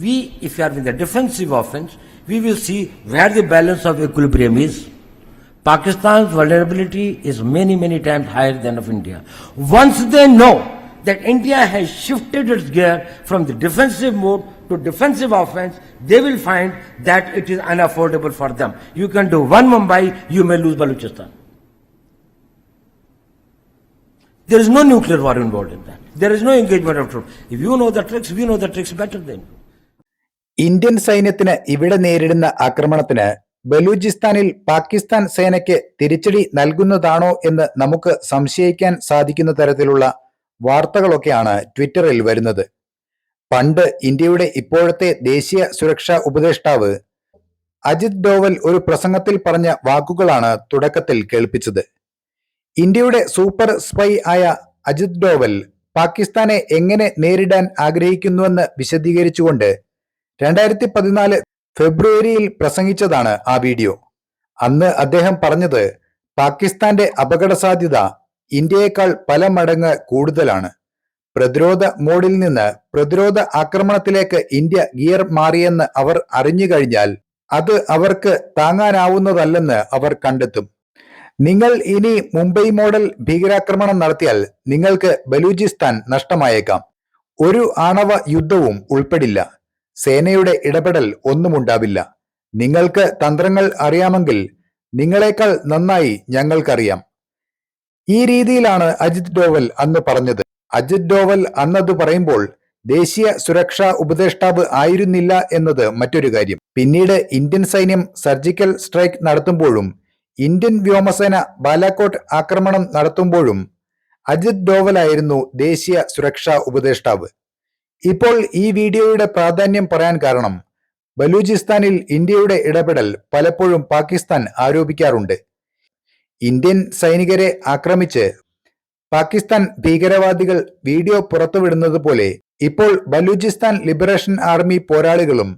We, if you are in the defensive offense, we will see where the balance of equilibrium is. Pakistan's vulnerability is many, many times higher than of India. Once they know that India has shifted its gear from the defensive mode to defensive offense, they will find that it is unaffordable for them. You can do one Mumbai, you may lose Balochistan. There is no nuclear war involved in that. There is no engagement of troops. If you know the tricks, we know the tricks better than you. Indian സൈന്യത്തിന് ഇവിടെ നേരിടുന്ന ആക്രമണത്തിന് ബലൂചിസ്ഥാനിൽ പാകിസ്ഥാൻ സേനയ്ക്ക് തിരിച്ചടി നൽകുന്നതാണോ എന്ന് നമുക്ക് സംശയിക്കാൻ സാധിക്കുന്ന തരത്തിലുള്ള വാർത്തകളൊക്കെയാണ് ട്വിറ്ററിൽ വരുന്നത്. പണ്ട് ഇന്ത്യയുടെ ഇപ്പോഴത്തെ ദേശീയ സുരക്ഷാ ഉപദേഷ്ടാവ് അജിത് ഡോവൽ ഒരു പ്രസംഗത്തിൽ പറഞ്ഞ വാക്കുകളാണ് തുടക്കത്തിൽ കേൾപ്പിച്ചത്. ഇന്ത്യയുടെ സൂപ്പർ സ്പൈ ആയ അജിത് ഡോവൽ പാകിസ്ഥാനെ എങ്ങനെ നേരിടാൻ ആഗ്രഹിക്കുന്നുവെന്ന് വിശദീകരിച്ചുകൊണ്ട് രണ്ടായിരത്തി പതിനാല് ഫെബ്രുവരിയിൽ പ്രസംഗിച്ചതാണ് ആ വീഡിയോ. അന്ന് അദ്ദേഹം പറഞ്ഞത് പാകിസ്ഥാന്റെ അപകട സാധ്യത ഇന്ത്യയേക്കാൾ പല മടങ്ങ് കൂടുതലാണ്. പ്രതിരോധ മോഡിൽ നിന്ന് പ്രതിരോധ ആക്രമണത്തിലേക്ക് ഇന്ത്യ ഗിയർ മാറിയെന്ന് അവർ അറിഞ്ഞു കഴിഞ്ഞാൽ അത് അവർക്ക് താങ്ങാനാവുന്നതല്ലെന്ന് അവർ കണ്ടെത്തും. നിങ്ങൾ ഇനി മുംബൈ മോഡൽ ഭീകരാക്രമണം നടത്തിയാൽ നിങ്ങൾക്ക് ബലൂചിസ്ഥാൻ നഷ്ടമായേക്കാം. ഒരു ആണവ യുദ്ധവും ഉൾപ്പെടില്ല. സേനയുടെ ഇടപെടൽ ഒന്നുമുണ്ടാവില്ല നിങ്ങൾക്ക് തന്ത്രങ്ങൾ അറിയാമെങ്കിൽ നിങ്ങളെക്കാൾ നന്നായി ഞങ്ങൾക്കറിയാം. ഈ രീതിയിലാണ് അജിത് ഡോവൽ അന്ന് പറഞ്ഞത്. അജിത് ഡോവൽ അന്നത് പറയുമ്പോൾ ദേശീയ സുരക്ഷാ ഉപദേഷ്ടാവ് ആയിരുന്നില്ല എന്നത് മറ്റൊരു കാര്യം. പിന്നീട് ഇന്ത്യൻ സൈന്യം സർജിക്കൽ സ്ട്രൈക്ക് നടത്തുമ്പോഴും ഇന്ത്യൻ വ്യോമസേന ബാലാക്കോട്ട് ആക്രമണം നടത്തുമ്പോഴും അജിത് ഡോവലായിരുന്നു ദേശീയ സുരക്ഷാ ഉപദേഷ്ടാവ്. ഇപ്പോൾ ഈ വീഡിയോയുടെ പ്രാധാന്യം പറയാൻ കാരണം ബലൂചിസ്ഥാനിൽ ഇന്ത്യയുടെ ഇടപെടൽ പലപ്പോഴും പാകിസ്ഥാൻ ആരോപിക്കാറുണ്ട്. ഇന്ത്യൻ സൈനികരെ ആക്രമിച്ച് പാകിസ്ഥാൻ ഭീകരവാദികൾ വീഡിയോ പുറത്തുവിടുന്നത് പോലെ ഇപ്പോൾ ബലൂചിസ്ഥാൻ ലിബറേഷൻ ആർമി പോരാളികളും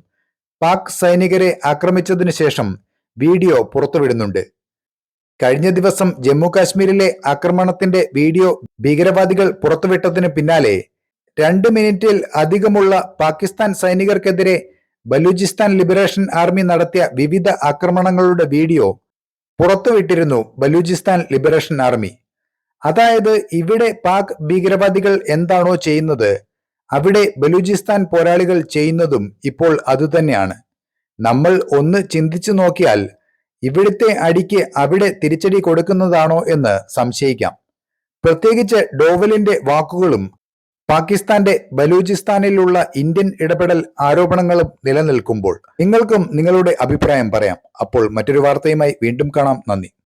പാക് സൈനികരെ ആക്രമിച്ചതിനു ശേഷം വീഡിയോ പുറത്തുവിടുന്നുണ്ട്. കഴിഞ്ഞ ദിവസം ജമ്മു കാശ്മീരിലെ ആക്രമണത്തിന്റെ വീഡിയോ ഭീകരവാദികൾ പുറത്തുവിട്ടതിന് പിന്നാലെ രണ്ട് മിനിറ്റിൽ അധികമുള്ള പാകിസ്ഥാൻ സൈനികർക്കെതിരെ ബലൂചിസ്ഥാൻ ലിബറേഷൻ ആർമി നടത്തിയ വിവിധ ആക്രമണങ്ങളുടെ വീഡിയോ പുറത്തുവിട്ടിരുന്നു ബലൂചിസ്ഥാൻ ലിബറേഷൻ ആർമി. അതായത് ഇവിടെ പാക് ഭീകരവാദികൾ എന്താണോ ചെയ്യുന്നത് അവിടെ ബലൂചിസ്ഥാൻ പോരാളികൾ ചെയ്യുന്നതും ഇപ്പോൾ അതുതന്നെയാണ്. നമ്മൾ ഒന്ന് ചിന്തിച്ചു നോക്കിയാൽ ഇവിടുത്തെ അടിക്ക് അവിടെ തിരിച്ചടി കൊടുക്കുന്നതാണോ എന്ന് സംശയിക്കാം. പ്രത്യേകിച്ച് ഡോവലിന്റെ വാക്കുകളും പാകിസ്ഥാന്റെ ബലൂചിസ്ഥാനിലുള്ള ഇന്ത്യൻ ഇടപെടൽ ആരോപണങ്ങളും നിലനിൽക്കുമ്പോൾ നിങ്ങൾക്കും നിങ്ങളുടെ അഭിപ്രായം പറയാം. അപ്പോൾ മറ്റൊരു വാർത്തയുമായി വീണ്ടും കാണാം. നന്ദി.